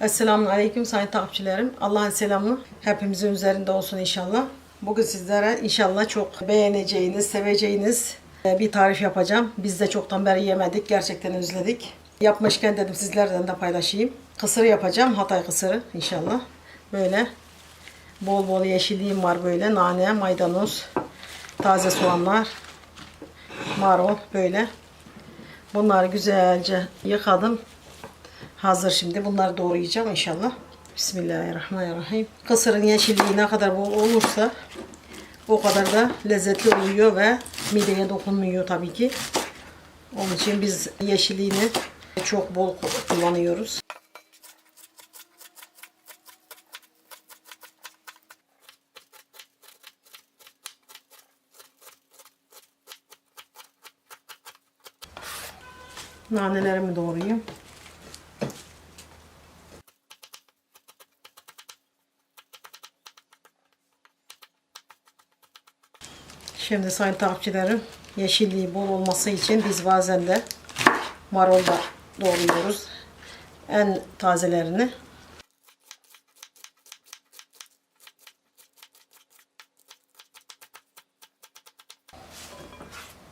Esselamun Aleyküm sayın takipçilerim. Allah'ın selamı hepimizin üzerinde olsun inşallah. Bugün sizlere inşallah çok beğeneceğiniz, seveceğiniz e, bir tarif yapacağım. Biz de çoktan beri yemedik, gerçekten özledik. Yapmışken dedim sizlerden de paylaşayım. Kısır yapacağım, Hatay kısırı inşallah. Böyle bol bol yeşilliğim var böyle. Nane, maydanoz, taze soğanlar, marul böyle. Bunları güzelce yıkadım. Hazır şimdi. Bunları doğrayacağım inşallah. Bismillahirrahmanirrahim. Kısırın yeşilliği ne kadar bol olursa o kadar da lezzetli oluyor ve mideye dokunmuyor tabii ki. Onun için biz yeşilliğini çok bol kullanıyoruz. Nanelerimi doğrayayım. Şimdi sayın takipçilerim yeşilliği bol olması için biz bazen de marul da doğruyoruz. En tazelerini.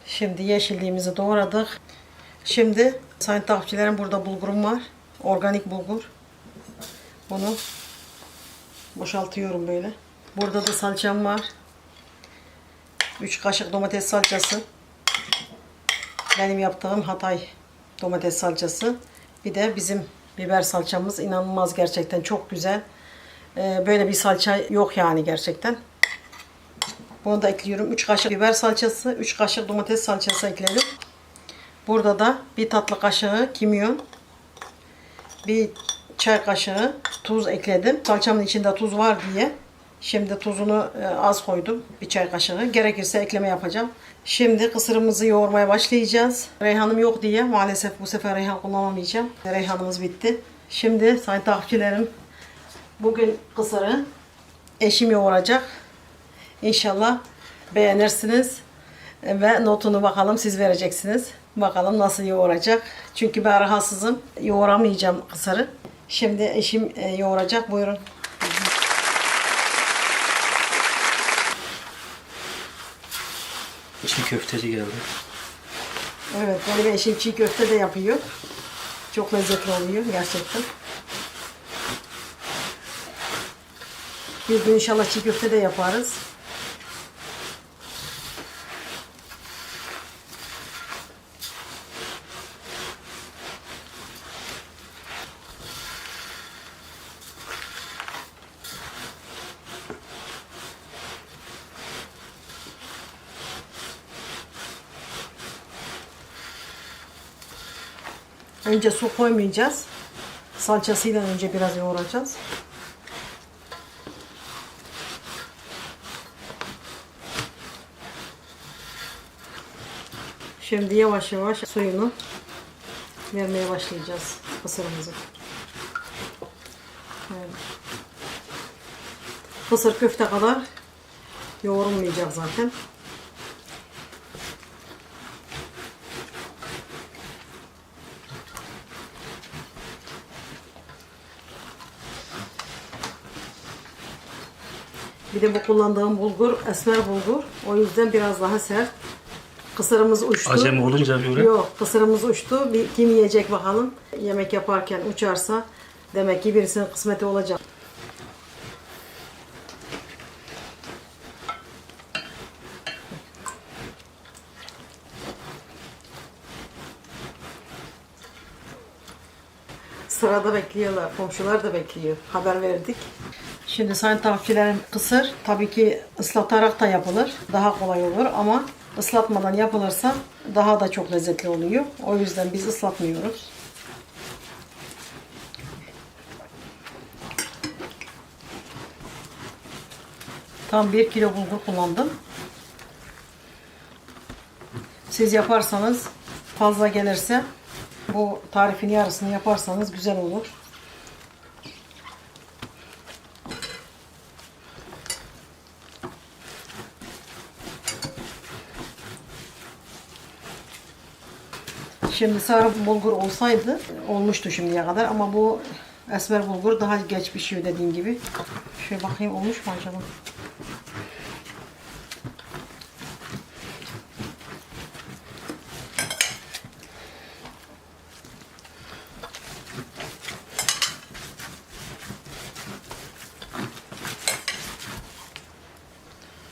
Şimdi yeşilliğimizi doğradık. Şimdi sayın takipçilerim burada bulgurum var. Organik bulgur. Bunu boşaltıyorum böyle. Burada da salçam var. 3 kaşık domates salçası. Benim yaptığım Hatay domates salçası. Bir de bizim biber salçamız inanılmaz gerçekten çok güzel. Ee, böyle bir salça yok yani gerçekten. Bunu da ekliyorum. 3 kaşık biber salçası, 3 kaşık domates salçası ekledim. Burada da bir tatlı kaşığı kimyon, bir çay kaşığı tuz ekledim. Salçamın içinde tuz var diye. Şimdi tuzunu e, az koydum. Bir çay kaşığı. Gerekirse ekleme yapacağım. Şimdi kısırımızı yoğurmaya başlayacağız. Reyhanım yok diye maalesef bu sefer reyhan kullanamayacağım. Reyhanımız bitti. Şimdi sayın takipçilerim bugün kısırı eşim yoğuracak. İnşallah beğenirsiniz. Ve notunu bakalım siz vereceksiniz. Bakalım nasıl yoğuracak. Çünkü ben rahatsızım. Yoğuramayacağım kısırı. Şimdi eşim e, yoğuracak. Buyurun. Çiğ köfteci geldi. Evet benim eşim çiğ köfte de yapıyor. Çok lezzetli oluyor gerçekten. Bir gün inşallah çiğ köfte de yaparız. Önce su koymayacağız. Salçasıyla önce biraz yoğuracağız. Şimdi yavaş yavaş suyunu vermeye başlayacağız kısırımızı. Evet. Kısır köfte kadar yoğrulmayacak zaten. Bir de bu kullandığım bulgur esmer bulgur. O yüzden biraz daha sert. Kısırımız uçtu. Acemi olunca böyle. Yok kısırımız uçtu. Bir, kim yiyecek bakalım. Yemek yaparken uçarsa demek ki birisinin kısmeti olacak. Sırada bekliyorlar. Komşular da bekliyor. Haber verdik. Şimdi sayın takipçilerim kısır tabii ki ıslatarak da yapılır. Daha kolay olur ama ıslatmadan yapılırsa daha da çok lezzetli oluyor. O yüzden biz ıslatmıyoruz. Tam 1 kilo bulgur kullandım. Siz yaparsanız fazla gelirse bu tarifin yarısını yaparsanız güzel olur. Şimdi sarı bulgur olsaydı olmuştu şimdiye kadar ama bu Esmer bulgur daha geç pişiyor dediğim gibi. Şöyle bakayım olmuş mu acaba?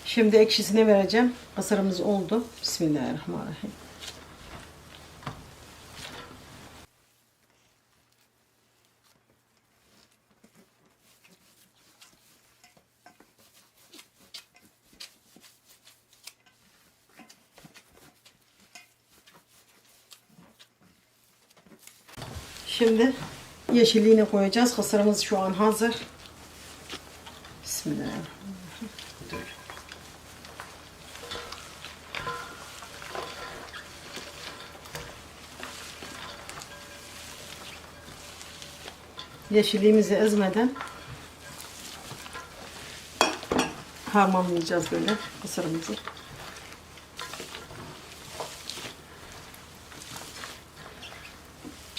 Şimdi ekşisini vereceğim. Hasırımız oldu. Bismillahirrahmanirrahim. Şimdi yeşilliğini koyacağız. Hasırımız şu an hazır. Bismillahirrahmanirrahim. Yeşilliğimizi ezmeden harmanlayacağız böyle mısırımızı.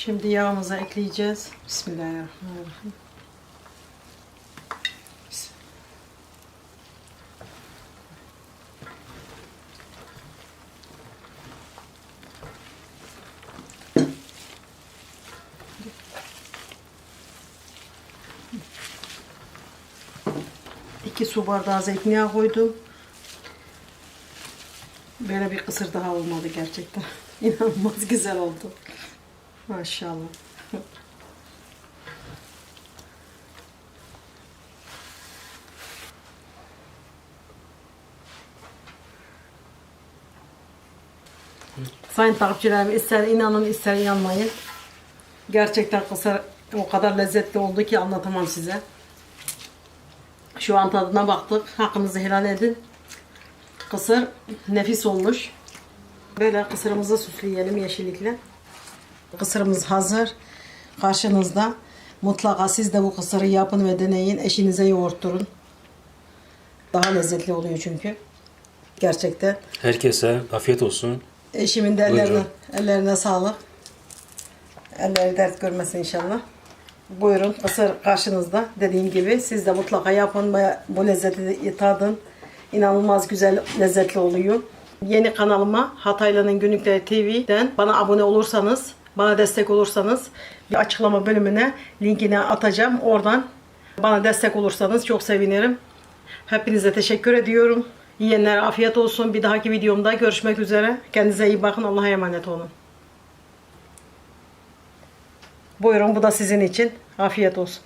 Şimdi yağımıza ekleyeceğiz. Bismillahirrahmanirrahim. Bismillah. İki su bardağı zeytinyağı koydum. Böyle bir kısır daha olmadı gerçekten. İnanılmaz güzel oldu. Maşallah. Sayın takipçilerim ister inanın ister inanmayın. Gerçekten kısır o kadar lezzetli oldu ki anlatamam size. Şu an tadına baktık. Hakkınızı helal edin. Kısır nefis olmuş. Böyle kısırımızı süsleyelim yeşillikle. Kısırımız hazır. Karşınızda. Mutlaka siz de bu kısırı yapın ve deneyin. Eşinize yoğurtturun. Daha lezzetli oluyor çünkü. Gerçekten. Herkese afiyet olsun. Eşimin de ellerine, Buyurun. ellerine sağlık. Elleri dert görmesin inşallah. Buyurun kısır karşınızda. Dediğim gibi siz de mutlaka yapın ve bu lezzeti tadın. İnanılmaz güzel, lezzetli oluyor. Yeni kanalıma Hataylı'nın Günlükleri TV'den bana abone olursanız, bana destek olursanız bir açıklama bölümüne linkini atacağım. Oradan bana destek olursanız çok sevinirim. Hepinize teşekkür ediyorum. Yiyenlere afiyet olsun. Bir dahaki videomda görüşmek üzere. Kendinize iyi bakın. Allah'a emanet olun. Buyurun bu da sizin için. Afiyet olsun.